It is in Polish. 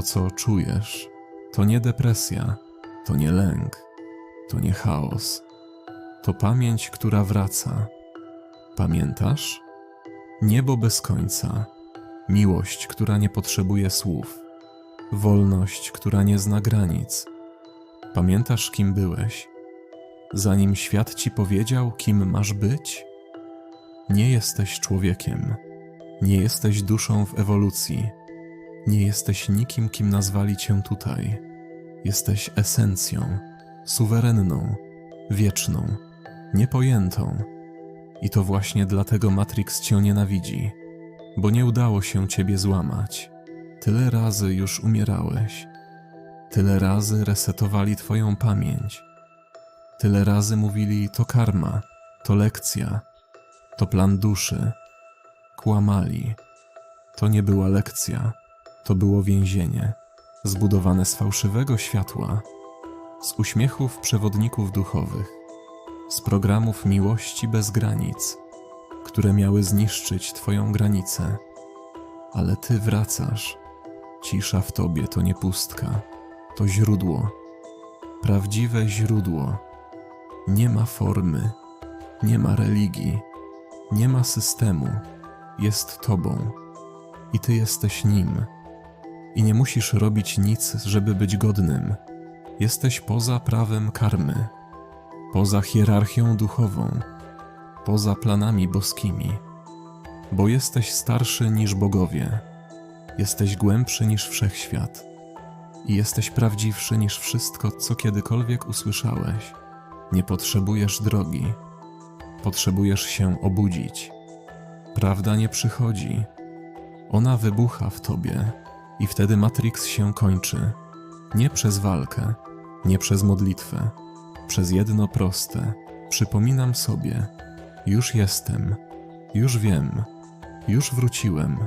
To, co czujesz, to nie depresja, to nie lęk, to nie chaos. To pamięć, która wraca. Pamiętasz? Niebo bez końca, miłość, która nie potrzebuje słów, wolność, która nie zna granic. Pamiętasz, kim byłeś, zanim świat ci powiedział, kim masz być? Nie jesteś człowiekiem, nie jesteś duszą w ewolucji, nie jesteś nikim, kim nazwali cię tutaj. Jesteś esencją, suwerenną, wieczną, niepojętą. I to właśnie dlatego Matrix cię nienawidzi, bo nie udało się ciebie złamać. Tyle razy już umierałeś. Tyle razy resetowali twoją pamięć. Tyle razy mówili to karma, to lekcja, to plan duszy. Kłamali. To nie była lekcja, to było więzienie, zbudowane z fałszywego światła, z uśmiechów przewodników duchowych, z programów miłości bez granic, które miały zniszczyć Twoją granicę. Ale Ty wracasz. Cisza w Tobie to nie pustka, to źródło. Prawdziwe źródło. Nie ma formy, nie ma religii, nie ma systemu. Jest Tobą i Ty jesteś nim. I nie musisz robić nic, żeby być godnym. Jesteś poza prawem karmy, poza hierarchią duchową, poza planami boskimi, bo jesteś starszy niż bogowie, jesteś głębszy niż wszechświat i jesteś prawdziwszy niż wszystko, co kiedykolwiek usłyszałeś. Nie potrzebujesz drogi, potrzebujesz się obudzić. Prawda nie przychodzi, ona wybucha w tobie i wtedy Matrix się kończy. Nie przez walkę, nie przez modlitwę, przez jedno proste. Przypominam sobie, już jestem, już wiem, już wróciłem.